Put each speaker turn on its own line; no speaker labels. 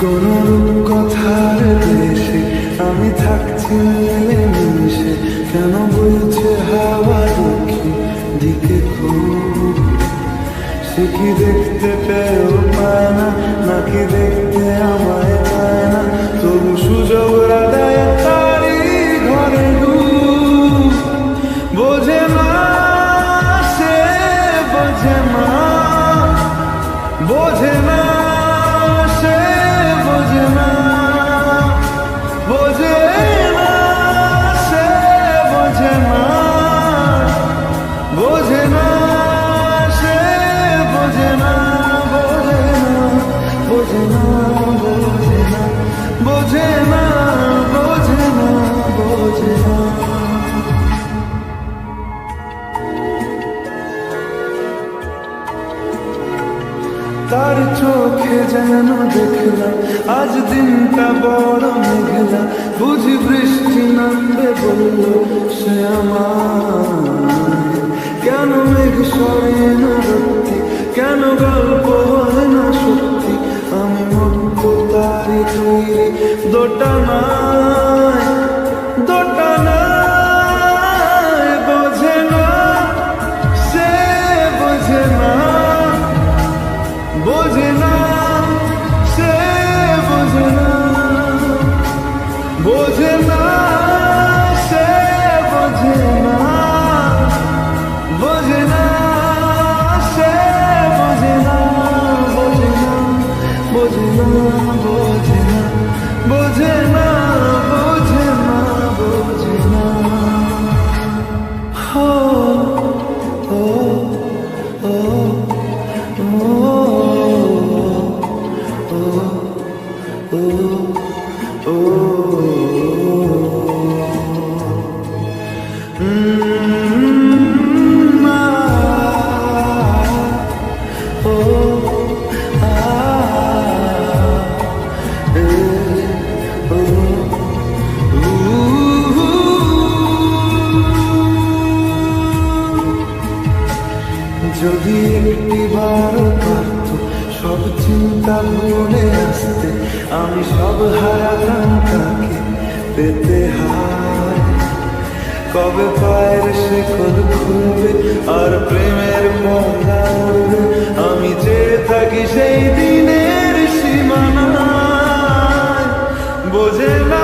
কোন কথার দেশে আমি থাকছি মিলেমিশে কেন বলছে হাওয়া দুঃখী দিকে খুব? সে কি দেখতে পেয়েও পায় না, নাকি দেখতে আমায় পায় না? তবু সুযোগ ঘরে বোঝে মা সে বোঝে না। তার চোখে যেন দেখলাম, আজ দিনটা বড় মেঘলা। বুঝি বৃষ্টি নামবে বলল, সে কেন মেঘ সরে না সত্যি কেন গল্প হয় না সত্যি? আমি মুক্ত তারি তৈরি দোটানায় ভুলে আসতে আমি সব হারাতাম তাকে পেতে কবে পায়ের শেকল খুলবে আর প্রেমের পর্দা উড়বে আমি যে থাকি সেই দিনের সীমানা বোঝে না